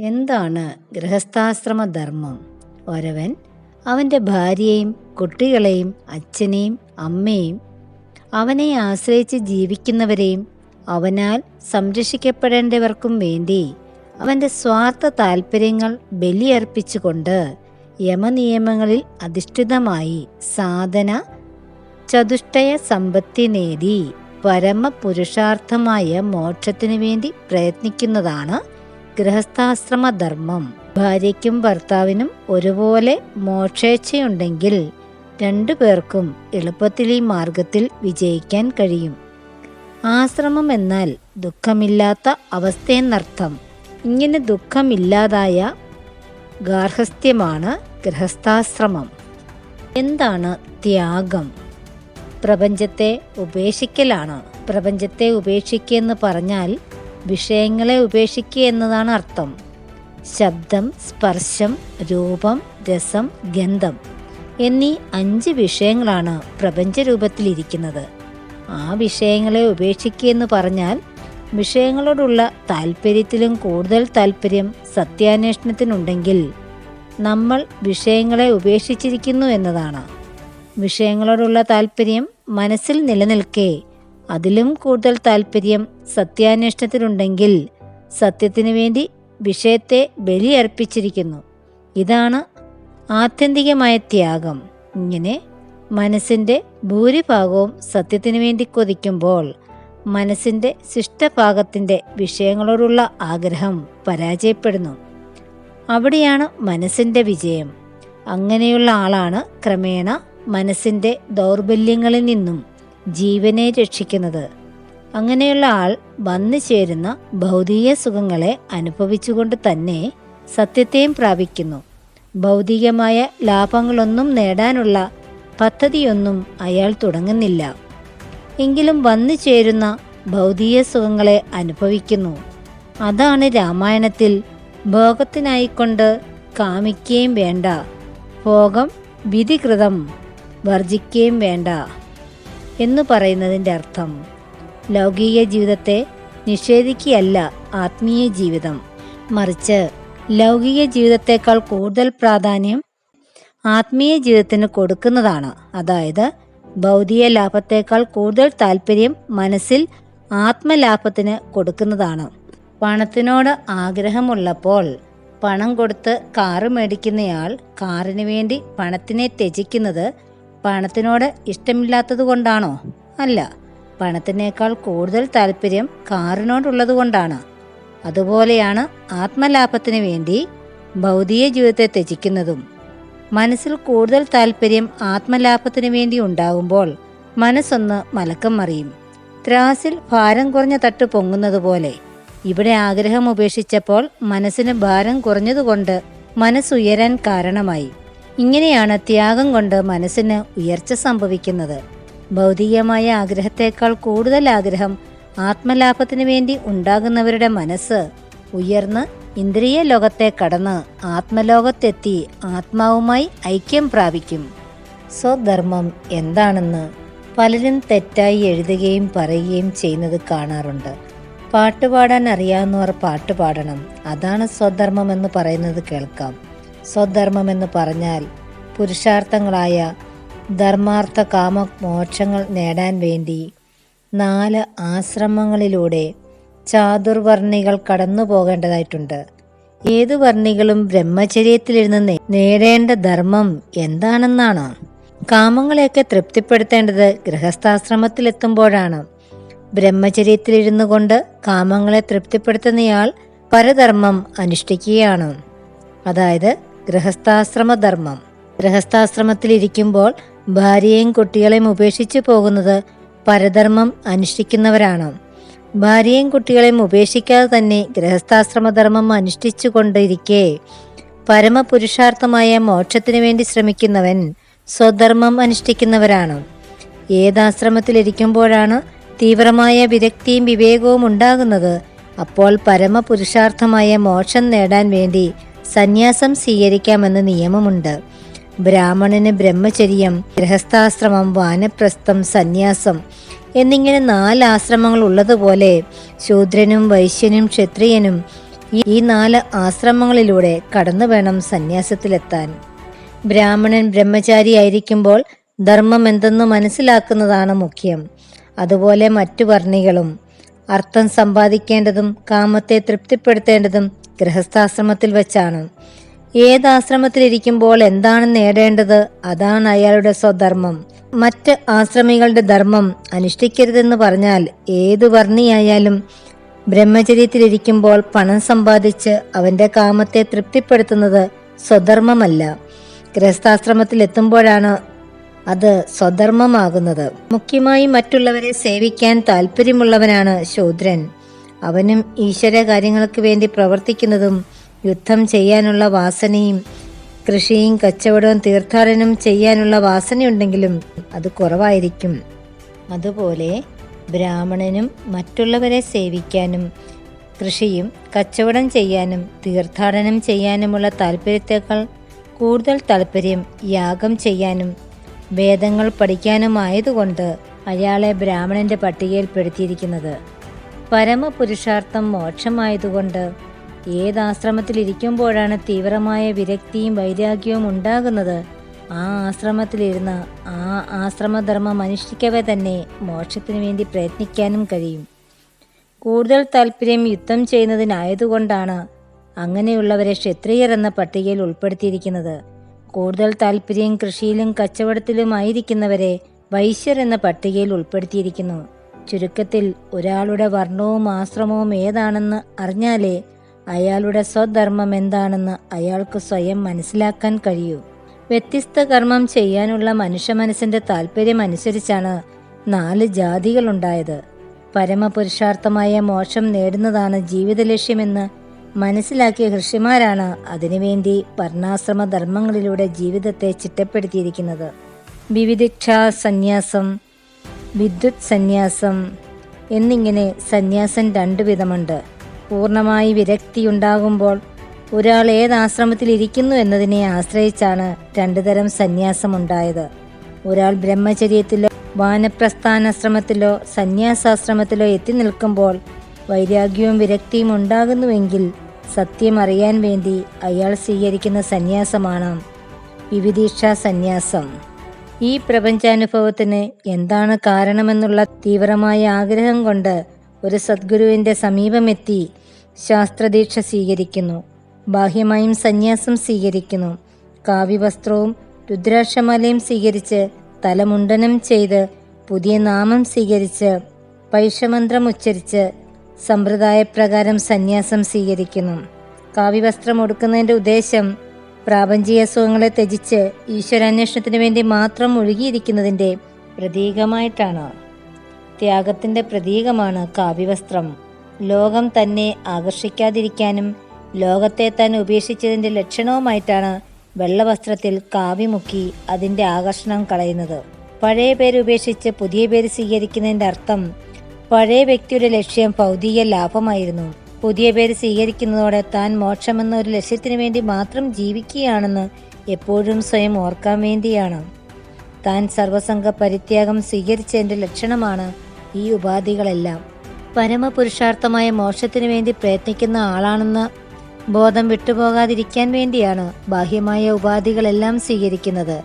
എന്താണ് ഗൃഹസ്ഥാശ്രമ ധർമ്മം ഒരവൻ അവന്റെ ഭാര്യയെയും കുട്ടികളെയും അച്ഛനെയും അമ്മയെയും അവനെ ആശ്രയിച്ച് ജീവിക്കുന്നവരെയും അവനാൽ സംരക്ഷിക്കപ്പെടേണ്ടവർക്കും വേണ്ടി അവന്റെ സ്വാർത്ഥ താൽപ്പര്യങ്ങൾ ബലിയർപ്പിച്ചുകൊണ്ട് യമനിയമങ്ങളിൽ അധിഷ്ഠിതമായി സാധന ചതുഷ്ടയ സമ്പത്തി നേടി പരമപുരുഷാർത്ഥമായ മോക്ഷത്തിനു വേണ്ടി പ്രയത്നിക്കുന്നതാണ് ഗൃഹസ്ഥാശ്രമ ധർമ്മം ഭാര്യയ്ക്കും ഭർത്താവിനും ഒരുപോലെ മോക്ഷേച്ഛയുണ്ടെങ്കിൽ രണ്ടു പേർക്കും എളുപ്പത്തിൽ ഈ മാർഗത്തിൽ വിജയിക്കാൻ കഴിയും. ആശ്രമം എന്നാൽ ദുഃഖമില്ലാത്ത അവസ്ഥയെന്നർത്ഥം. ഇങ്ങനെ ദുഃഖമില്ലാതായ ഗാർഹസ്ഥ്യമാണ് ഗൃഹസ്ഥാശ്രമം. എന്താണ് ത്യാഗം? പ്രപഞ്ചത്തെ ഉപേക്ഷിക്കലാണ്. പ്രപഞ്ചത്തെ ഉപേക്ഷിക്കുക എന്ന് പറഞ്ഞാൽ വിഷയങ്ങളെ ഉപേക്ഷിക്കുക എന്നതാണ് അർത്ഥം. ശബ്ദം സ്പർശം രൂപം രസം ഗന്ധം എന്നീ അഞ്ച് വിഷയങ്ങളാണ് പ്രപഞ്ച രൂപത്തിലിരിക്കുന്നത് ആ വിഷയങ്ങളെ ഉപേക്ഷിക്കുക എന്ന് പറഞ്ഞാൽ വിഷയങ്ങളോടുള്ള താല്പര്യത്തിലും കൂടുതൽ താല്പര്യം സത്യാന്വേഷണത്തിനുണ്ടെങ്കിൽ നമ്മൾ വിഷയങ്ങളെ ഉപേക്ഷിച്ചിരിക്കുന്നു എന്നതാണ്. വിഷയങ്ങളോടുള്ള താല്പര്യം മനസ്സിൽ നിലനിൽക്കെ അതിലും കൂടുതൽ താല്പര്യം സത്യാന്വേഷണത്തിലുണ്ടെങ്കിൽ സത്യത്തിനു വേണ്ടി വിഷയത്തെ ബലിയർപ്പിച്ചിരിക്കുന്നു. ഇതാണ് ആത്യന്തികമായ ത്യാഗം. ഇങ്ങനെ മനസ്സിന്റെ ഭൂരിഭാഗവും സത്യത്തിനു വേണ്ടി കൊതിക്കുമ്പോൾ മനസ്സിന്റെ ശിഷ്ടഭാഗത്തിന്റെ വിഷയങ്ങളോടുള്ള ആഗ്രഹം പരാജയപ്പെടുന്നു. അവിടെയാണ് മനസ്സിന്റെ വിജയം. അങ്ങനെയുള്ള ആളാണ് ക്രമേണ മനസ്സിന്റെ ദൗർബല്യങ്ങളിൽ നിന്നും ജീവനെ രക്ഷിക്കുന്നത്. അങ്ങനെയുള്ള ആൾ വന്നു ചേരുന്ന ഭൗതിക സുഖങ്ങളെ അനുഭവിച്ചുകൊണ്ട് തന്നെ സത്യത്തെയും പ്രാപിക്കുന്നു. ഭൗതികമായ ലാഭങ്ങളൊന്നും നേടാനുള്ള പദ്ധതിയൊന്നും അയാൾ തുടങ്ങുന്നില്ല. എങ്കിലും വന്നു ചേരുന്ന ഭൗതിക സുഖങ്ങളെ അനുഭവിക്കുന്നു. അതാണ് രാമായണത്തിൽ ഭോഗത്തിനായിക്കൊണ്ട് കാമിക്കുകയും വേണ്ട ഭോഗം വിധികൃതം വർജിക്കുകയും വേണ്ട. എന്നു പറയുന്നതിന്റെ അർത്ഥം. ലൗകിക ജീവിതത്തെ നിഷേധിക്കുകയല്ല ആത്മീയ ജീവിതം. മറിച്ച് ലൗകിക ജീവിതത്തേക്കാൾ കൂടുതൽ പ്രാധാന്യം ആത്മീയ ജീവിതത്തിന് കൊടുക്കുന്നതാണ്. അതായത് ഭൗതിക ലാഭത്തേക്കാൾ കൂടുതൽ താല്പര്യം മനസ്സിൽ ആത്മലാഭത്തിന് കൊടുക്കുന്നതാണ്. പണത്തിനോട് ആഗ്രഹമുള്ളപ്പോൾ പണം കൊടുത്ത് കാറ് മേടിക്കുന്നയാൾ കാറിന് വേണ്ടി പണത്തിനെ ത്യജിക്കുന്നത് പണത്തിനോട് ഇഷ്ടമില്ലാത്തത് കൊണ്ടാണോ? അല്ല പണത്തിനേക്കാൾ കൂടുതൽ താല്പര്യം കാറിനോടുള്ളത് കൊണ്ടാണ്. അതുപോലെയാണ് ആത്മലാഭത്തിന് വേണ്ടി ഭൗതിക ജീവിതത്തെ ത്യജിക്കുന്നതും. മനസ്സിൽ കൂടുതൽ താല്പര്യം ആത്മലാഭത്തിന് വേണ്ടി ഉണ്ടാകുമ്പോൾ മനസ്സൊന്ന് മലക്കം മറിയും. ത്രാസിൽ ഭാരം കുറഞ്ഞ തട്ട് പൊങ്ങുന്നത് പോലെ. ഇവിടെ ആഗ്രഹം ഉപേക്ഷിച്ചപ്പോൾ മനസ്സിന് ഭാരം കുറഞ്ഞതുകൊണ്ട് മനസ്സുയരാൻ കാരണമായി. ഇങ്ങനെയാണ് ത്യാഗം കൊണ്ട് മനസ്സിന് ഉയർച്ച സംഭവിക്കുന്നത്. ഭൗതികമായ ആഗ്രഹത്തേക്കാൾ കൂടുതൽ ആഗ്രഹം ആത്മലാഭത്തിനു വേണ്ടി ഉണ്ടാകുന്നവരുടെ മനസ്സ് ഉയർന്ന് ഇന്ദ്രിയ ലോകത്തെ കടന്ന് ആത്മലോകത്തെത്തി ആത്മാവുമായി ഐക്യം പ്രാപിക്കും. സ്വധർമ്മം എന്താണെന്ന് പലരും തെറ്റായി എഴുതുകയും പറയുകയും ചെയ്യുന്നത് കാണാറുണ്ട്. പാട്ടുപാടാൻ അറിയാവുന്നവർ പാട്ട് പാടണം. അതാണ് സ്വധർമ്മം എന്ന് പറയുന്നത് കേൾക്കാം. സ്വധർമ്മം എന്ന് പറഞ്ഞാൽ പുരുഷാർത്ഥങ്ങളായ ധർമാർത്ഥ കാമ മോക്ഷങ്ങൾ നേടാൻ വേണ്ടി നാല് ആശ്രമങ്ങളിലൂടെ ചാതുർവർണികൾ കടന്നു പോകേണ്ടതായിട്ടുണ്ട്. ഏതു വർണികളും ബ്രഹ്മചര്യത്തിലിരുന്ന് നേടേണ്ട ധർമ്മം എന്താണെന്നാണ്? കാമങ്ങളെയൊക്കെ തൃപ്തിപ്പെടുത്തേണ്ടത് ഗൃഹസ്ഥാശ്രമത്തിലെത്തുമ്പോഴാണ്. ബ്രഹ്മചര്യത്തിലിരുന്നു കൊണ്ട് കാമങ്ങളെ തൃപ്തിപ്പെടുത്തുന്നയാൾ പരധർമ്മം അനുഷ്ഠിക്കുകയാണ്. അതായത് ഗൃഹസ്ഥാശ്രമധർമ്മം. ഗൃഹസ്ഥാശ്രമത്തിലിരിക്കുമ്പോൾ ഭാര്യയും കുട്ടികളെയും ഉപേക്ഷിച്ചു പോകുന്നത് പരധർമ്മം അനുഷ്ഠിക്കുന്നവരാണ്. ഭാര്യയും കുട്ടികളെയും ഉപേക്ഷിക്കാതെ തന്നെ ഗൃഹസ്ഥാശ്രമധർമ്മം അനുഷ്ഠിച്ചു കൊണ്ടിരിക്കെ പരമപുരുഷാർത്ഥമായ മോക്ഷത്തിനു വേണ്ടി ശ്രമിക്കുന്നവൻ സ്വധർമ്മം അനുഷ്ഠിക്കുന്നവരാണ്. ഏതാശ്രമത്തിലിരിക്കുമ്പോഴാണ് തീവ്രമായ വിരക്തിയും വിവേകവും ഉണ്ടാകുന്നത്. അപ്പോൾ പരമപുരുഷാർത്ഥമായ മോക്ഷം നേടാൻ വേണ്ടി സന്യാസം സ്വീകരിക്കാമെന്ന് നിയമമുണ്ട്. ബ്രാഹ്മണന് ബ്രഹ്മചര്യം ഗൃഹസ്ഥാശ്രമം വാനപ്രസ്ഥം സന്യാസം എന്നിങ്ങനെ നാല് ആശ്രമങ്ങൾ ഉള്ളതുപോലെ ശൂദ്രനും വൈശ്യനും ക്ഷത്രിയനും ഈ- നാല് ആശ്രമങ്ങളിലൂടെ കടന്നു വേണം സന്യാസത്തിലെത്താൻ. ബ്രാഹ്മണൻ ബ്രഹ്മചാരി ആയിരിക്കുമ്പോൾ ധർമ്മം എന്തെന്ന് മനസ്സിലാക്കുന്നതാണ് മുഖ്യം. അതുപോലെ മറ്റു വർണികളും അർത്ഥം സമ്പാദിക്കേണ്ടതും കാമത്തെ തൃപ്തിപ്പെടുത്തേണ്ടതും ഗൃഹസ്ഥാശ്രമത്തിൽ വെച്ചാണ്. ഏത് ആശ്രമത്തിലിരിക്കുമ്പോൾ എന്താണ് നേടേണ്ടത്? അതാണ് അയാളുടെ സ്വധർമ്മം. മറ്റ് ആശ്രമികളുടെ ധർമ്മം അനുഷ്ഠിക്കരുതെന്ന് പറഞ്ഞാൽ ഏത് വർണിയായാലും ബ്രഹ്മചര്യത്തിലിരിക്കുമ്പോൾ പണം സമ്പാദിച്ച് അവന്റെ കാമത്തെ തൃപ്തിപ്പെടുത്തുന്നത് സ്വധർമ്മമല്ല. ഗൃഹസ്ഥാശ്രമത്തിൽ എത്തുമ്പോഴാണ് അത് സ്വധർമ്മമാകുന്നത്. മുഖ്യമായി മറ്റുള്ളവരെ സേവിക്കാൻ താല്പര്യമുള്ളവനാണ് ശൂദ്രൻ. അവനും ഈശ്വര കാര്യങ്ങൾക്ക് വേണ്ടി പ്രവർത്തിക്കുന്നതും യുദ്ധം ചെയ്യാനുള്ള വാസനയും കൃഷിയും കച്ചവടവും തീർത്ഥാടനം ചെയ്യാനുള്ള വാസനയുണ്ടെങ്കിലും അത് കുറവായിരിക്കും. അതുപോലെ ബ്രാഹ്മണനും മറ്റുള്ളവരെ സേവിക്കാനും കൃഷിയും കച്ചവടം ചെയ്യാനും തീർത്ഥാടനം ചെയ്യാനുമുള്ള താല്പര്യത്തേക്കാൾ കൂടുതൽ താല്പര്യം യാഗം ചെയ്യാനും വേദങ്ങൾ പഠിക്കാനുമായതുകൊണ്ട് അയാളെ ബ്രാഹ്മണന്റെ പട്ടികയിൽപ്പെടുത്തിയിരിക്കുന്നത് പരമപുരുഷാർത്ഥം മോക്ഷമായതുകൊണ്ട് ഏതാശ്രമത്തിലിരിക്കുമ്പോഴാണ് തീവ്രമായ വിരക്തിയും വൈരാഗ്യവും ഉണ്ടാകുന്നത്. ആ ആശ്രമത്തിലിരുന്ന് ആ ആശ്രമധർമ്മം അനുഷ്ഠിക്കവേ തന്നെ മോക്ഷത്തിനു വേണ്ടി പ്രയത്നിക്കാനും കഴിയും. കൂടുതൽ താല്പര്യം യുദ്ധം ചെയ്യുന്നതിനായതുകൊണ്ടാണ് അങ്ങനെയുള്ളവരെ ക്ഷത്രിയർ എന്ന പട്ടികയിൽ ഉൾപ്പെടുത്തിയിരിക്കുന്നത്. കൂടുതൽ താല്പര്യം കൃഷിയിലും കച്ചവടത്തിലുമായിരിക്കുന്നവരെ വൈശ്യർ എന്ന പട്ടികയിൽ ഉൾപ്പെടുത്തിയിരിക്കുന്നു. ചുരുക്കത്തിൽ ഒരാളുടെ വർണവും ആശ്രമവും ഏതാണെന്ന് അറിഞ്ഞാലേ അയാളുടെ സ്വധർമ്മം എന്താണെന്ന് അയാൾക്ക് സ്വയം മനസ്സിലാക്കാൻ കഴിയൂ. വ്യത്യസ്ത കർമ്മം ചെയ്യാനുള്ള മനുഷ്യ മനസ്സിന്റെ താല്പര്യം അനുസരിച്ചാണ് നാല് ജാതികളുണ്ടായത് പരമപുരുഷാർത്ഥമായ മോക്ഷം നേടുന്നതാണ് ജീവിത ലക്ഷ്യമെന്ന് മനസ്സിലാക്കിയ ഋഷിമാരാണ് അതിനുവേണ്ടി വർണാശ്രമ ധർമ്മങ്ങളിലൂടെ ജീവിതത്തെ ചിട്ടപ്പെടുത്തിയിരിക്കുന്നത്. വിവിധിക്ഷ സന്യാസം വിദ്യുത് സന്യാസം എന്നിങ്ങനെ സന്യാസം രണ്ടു വിധമുണ്ട്. പൂർണമായി വിരക്തിയുണ്ടാകുമ്പോൾ ഒരാൾ ഏത് ആശ്രമത്തിൽ ഇരിക്കുന്നു എന്നതിനെ ആശ്രയിച്ചാണ് രണ്ടു തരം സന്യാസമുണ്ടായത്. ഒരാൾ ബ്രഹ്മചര്യത്തിലോ വാനപ്രസ്ഥാനാശ്രമത്തിലോ സന്യാസാശ്രമത്തിലോ എത്തി നിൽക്കുമ്പോൾ വൈരാഗ്യവും വിരക്തിയും ഉണ്ടാകുന്നുവെങ്കിൽ സത്യം അറിയാൻ വേണ്ടി അയാൾ സ്വീകരിക്കുന്ന സന്യാസമാണ് വിവിധീക്ഷ സന്യാസം. ഈ പ്രപഞ്ചാനുഭവത്തിന് എന്താണ് കാരണമെന്നുള്ള തീവ്രമായ ആഗ്രഹം കൊണ്ട് ഒരു സദ്ഗുരുവിന്റെ സമീപമെത്തി ശാസ്ത്രദീക്ഷ സ്വീകരിക്കുന്നു. ബാഹ്യമായും സന്യാസം സ്വീകരിക്കുന്നു. കാവ്യവസ്ത്രവും രുദ്രാക്ഷമാലയും സ്വീകരിച്ച് തലമുണ്ടനം ചെയ്ത് പുതിയ നാമം സ്വീകരിച്ച് പൈഷമന്ത്രം ഉച്ചരിച്ച് സമ്പ്രദായപ്രകാരം സന്യാസം സ്വീകരിക്കുന്നു. കാവ്യവസ്ത്രം ഒടുക്കുന്നതിന്റെ ഉദ്ദേശം പ്രാപഞ്ചിക അസുഖങ്ങളെ ത്യജിച്ച് ഈശ്വരാന്വേഷണത്തിന് വേണ്ടി മാത്രം ഒഴുകിയിരിക്കുന്നതിന്റെ പ്രതീകമായിട്ടാണ്. ത്യാഗത്തിന്റെ പ്രതീകമാണ് കാവ്യവസ്ത്രം. ലോകം തന്നെ ആകർഷിക്കാതിരിക്കാനും ലോകത്തെ താൻ ഉപേക്ഷിച്ചതിന്റെ ലക്ഷണവുമായിട്ടാണ് വെള്ളവസ്ത്രത്തിൽ കാവ്യമുക്കി അതിന്റെ ആകർഷണം കളയുന്നത്. പഴയ പേര് ഉപേക്ഷിച്ച് പുതിയ പേര് സ്വീകരിക്കുന്നതിന്റെ അർത്ഥം പഴയ വ്യക്തിയുടെ ലക്ഷ്യം ഭൗതിക ലാഭമായിരുന്നു. പുതിയ പേര് സ്വീകരിക്കുന്നതോടെ താൻ മോക്ഷമെന്ന ഒരു ലക്ഷ്യത്തിനു വേണ്ടി മാത്രം ജീവിക്കുകയാണെന്ന് എപ്പോഴും സ്വയം ഓർക്കാൻ വേണ്ടിയാണ്. താൻ സർവസംഘ പരിത്യാഗം സ്വീകരിച്ചതിന്റെ ലക്ഷണമാണ് ഈ ഉപാധികളെല്ലാം. പരമപുരുഷാർത്ഥമായ മോക്ഷത്തിനു വേണ്ടി പ്രയത്നിക്കുന്ന ആളാണെന്ന് ബോധം വിട്ടുപോകാതിരിക്കാൻ വേണ്ടിയാണ് ബാഹ്യമായ ഉപാധികളെല്ലാം സ്വീകരിക്കുന്നത്.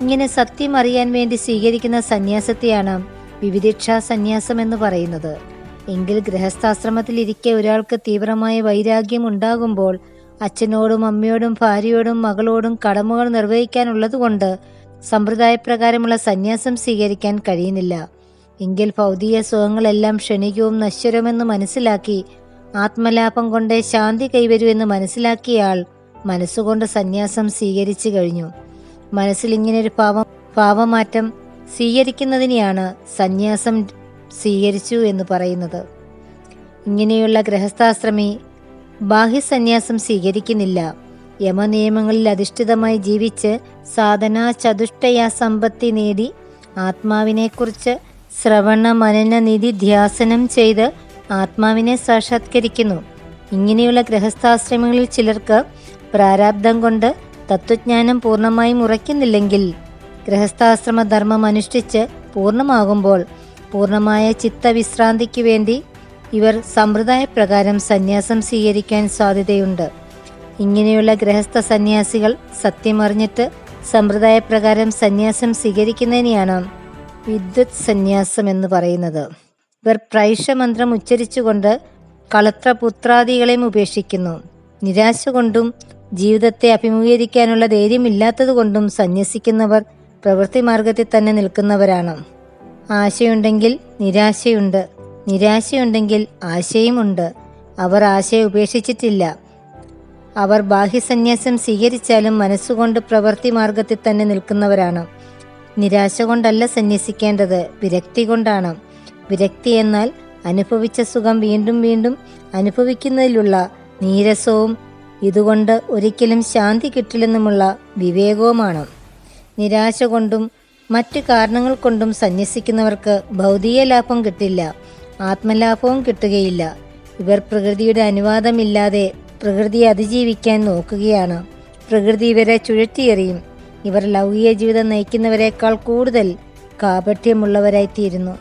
ഇങ്ങനെ സത്യം അറിയാൻ വേണ്ടി സ്വീകരിക്കുന്ന സന്യാസത്തെയാണ് വിവിധിക്ഷാ സന്യാസം എന്ന് പറയുന്നത്. എങ്കിൽ ഗൃഹസ്ഥാശ്രമത്തിലിരിക്കെ ഒരാൾക്ക് തീവ്രമായ വൈരാഗ്യം ഉണ്ടാകുമ്പോൾ അച്ഛനോടും അമ്മയോടും ഭാര്യയോടും മകളോടും കടമകൾ നിർവഹിക്കാനുള്ളതുകൊണ്ട് സമ്പ്രദായപ്രകാരമുള്ള സന്യാസം സ്വീകരിക്കാൻ കഴിയുന്നില്ല. എങ്കിൽ ഭൗതിക സുഖങ്ങളെല്ലാം ക്ഷണികവും നശ്വരമെന്ന് മനസ്സിലാക്കി ആത്മലാഭം കൊണ്ട് ശാന്തി കൈവരുമെന്ന് എന്ന് ആൾ മനസ്സുകൊണ്ട് സന്യാസം സ്വീകരിച്ചു കഴിഞ്ഞു. മനസ്സിൽ ഇങ്ങനെ ഒരു ഭാവം ഭാവമാറ്റം സ്വീകരിക്കുന്നതിനെയാണ് സന്യാസം സ്വീകരിച്ചു എന്ന് പറയുന്നത്. ഇങ്ങനെയുള്ള ഗൃഹസ്ഥാശ്രമി ബാഹ്യസന്യാസം സ്വീകരിക്കുന്നില്ല. യമനിയമങ്ങളിൽ അധിഷ്ഠിതമായി ജീവിച്ച് സാധന ചതുഷ്ടയ സമ്പത്തി നേടി ആത്മാവിനെക്കുറിച്ച് ശ്രവണ മനന നിധി ധ്യാസനം ചെയ്ത് ആത്മാവിനെ സാക്ഷാത്കരിക്കുന്നു. ഇങ്ങനെയുള്ള ഗൃഹസ്ഥാശ്രമങ്ങളിൽ ചിലർക്ക് പ്രാരാബ്ദം കൊണ്ട് തത്വജ്ഞാനം പൂർണമായും ഉറയ്ക്കുന്നില്ലെങ്കിൽ ഗൃഹസ്ഥാശ്രമ ധർമ്മം അനുഷ്ഠിച്ച് പൂർണമാകുമ്പോൾ പൂർണമായ ചിത്തവിശ്രാന്തിക്ക് വേണ്ടി ഇവർ സമ്പ്രദായപ്രകാരം സന്യാസം സ്വീകരിക്കാൻ സാധ്യതയുണ്ട്. ഇങ്ങനെയുള്ള ഗൃഹസ്ഥ സന്യാസികൾ സത്യമറിഞ്ഞിട്ട് സമ്പ്രദായപ്രകാരം സന്യാസം സ്വീകരിക്കുന്നതിനെയാണ് വിദ്വത് സന്യാസം എന്ന് പറയുന്നത്. ഇവർ പ്രൈഷമന്ത്രം ഉച്ചരിച്ചുകൊണ്ട് കളത്രപുത്രാദികളെയും ഉപേക്ഷിക്കുന്നു. നിരാശ കൊണ്ടും ജീവിതത്തെ അഭിമുഖീകരിക്കാനുള്ള ധൈര്യമില്ലാത്തതുകൊണ്ടും സന്യസിക്കുന്നവർ പ്രവൃത്തി മാർഗത്തിൽ തന്നെ നിൽക്കുന്നവരാണ്. ആശയുണ്ടെങ്കിൽ നിരാശയുണ്ട്. നിരാശയുണ്ടെങ്കിൽ ആശയുമുണ്ട്. അവർ ആശയ ഉപേക്ഷിച്ചിട്ടില്ല. അവർ ബാഹ്യസന്യാസം സ്വീകരിച്ചാലും മനസ്സുകൊണ്ട് പ്രവൃത്തി മാർഗത്തിൽ തന്നെ നിൽക്കുന്നവരാണ്. നിരാശ കൊണ്ടല്ല സന്യസിക്കേണ്ടത് വിരക്തി കൊണ്ടാണ്. വിരക്തി എന്നാൽ അനുഭവിച്ച സുഖം വീണ്ടും വീണ്ടും അനുഭവിക്കുന്നതിലുള്ള നീരസവും ഇതുകൊണ്ട് ഒരിക്കലും ശാന്തി കിട്ടില്ലെന്നുമുള്ള വിവേകവുമാണ്. നിരാശ കൊണ്ടും മറ്റു കാരണങ്ങൾ കൊണ്ടും സന്യസിക്കുന്നവർക്ക് ഭൗതിക ലാഭം കിട്ടില്ല ആത്മലാഭവും കിട്ടുകയില്ല. ഇവർ പ്രകൃതിയുടെ അനുവാദമില്ലാതെ പ്രകൃതിയെ അതിജീവിക്കാൻ നോക്കുകയാണ്. പ്രകൃതി ഇവരെ ചുഴറ്റിയെറിയും. ഇവർ ലൗകിക ജീവിതം നയിക്കുന്നവരെക്കാൾ കൂടുതൽ കാപട്യമുള്ളവരായിത്തീരുന്നു.